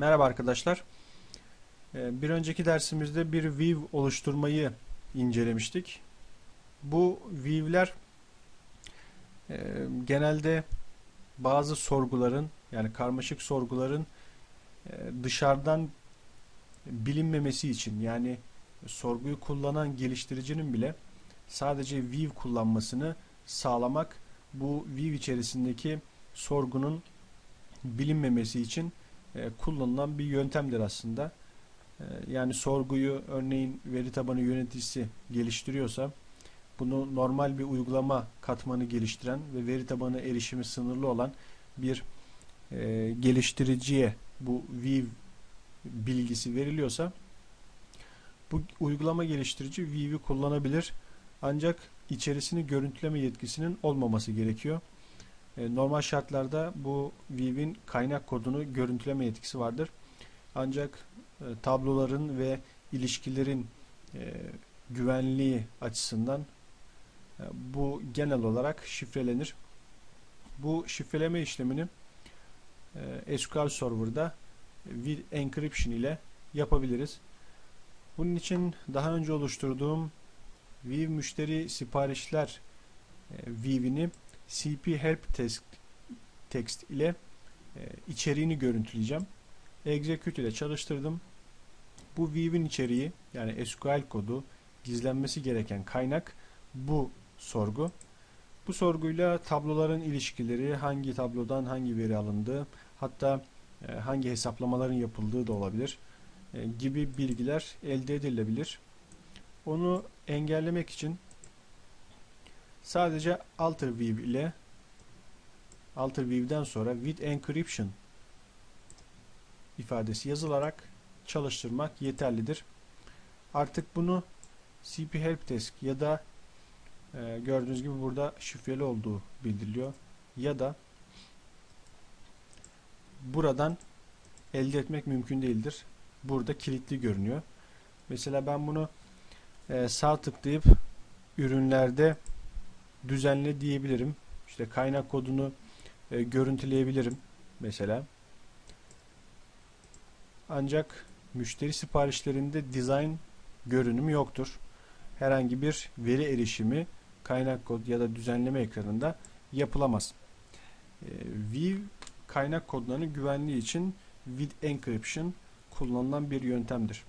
Merhaba arkadaşlar. Ee, Bir önceki dersimizde bir view oluşturmayı incelemiştik. Bu view'ler e, genelde bazı sorguların yani karmaşık sorguların e, dışarıdan bilinmemesi için yani sorguyu kullanan geliştiricinin bile sadece view kullanmasını sağlamak bu view içerisindeki sorgunun bilinmemesi için kullanılan bir yöntemdir aslında. E, yani sorguyu örneğin veri tabanı yöneticisi geliştiriyorsa bunu normal bir uygulama katmanı geliştiren ve veri tabanı erişimi sınırlı olan bir e, geliştiriciye bu Viv bilgisi veriliyorsa bu uygulama geliştirici Viv'i kullanabilir. Ancak içerisini görüntüleme yetkisinin olmaması gerekiyor. E, normal şartlarda bu Viv'in kaynak kodunu görüntüleme yetkisi vardır. Ancak e, tabloların ve ilişkilerin e, güvenliği açısından bu genel olarak şifrelenir. Bu şifreleme işlemini SQL Server'da with encryption ile yapabiliriz. Bunun için daha önce oluşturduğum Viv müşteri siparişler Viv'ini cp help text, text ile e, içeriğini görüntüleyeceğim. Execute ile çalıştırdım. Bu Viv'in içeriği yani SQL kodu gizlenmesi gereken kaynak bu sorgu. Bu sorguyla tabloların ilişkileri, hangi tablodan hangi veri alındığı, hatta e, hangi hesaplamaların yapıldığı da olabilir e, gibi bilgiler elde edilebilir. Onu engellemek için sadece alter view ile alter view'den sonra with encryption ifadesi yazılarak çalıştırmak yeterlidir. Artık bunu cp helpdesk ya da e, gördüğünüz gibi burada şifreli olduğu bildiriliyor ya da buradan elde etmek mümkün değildir. Burada kilitli görünüyor. Mesela ben bunu e, sağ tıklayıp ürünlerde düzenle diyebilirim. İşte kaynak kodunu e, görüntüleyebilirim mesela. Ancak müşteri siparişlerinde design görünümü yoktur. Herhangi bir veri erişimi kaynak kod ya da düzenleme ekranında yapılamaz. E, View kaynak kodlarının güvenliği için with encryption kullanılan bir yöntemdir.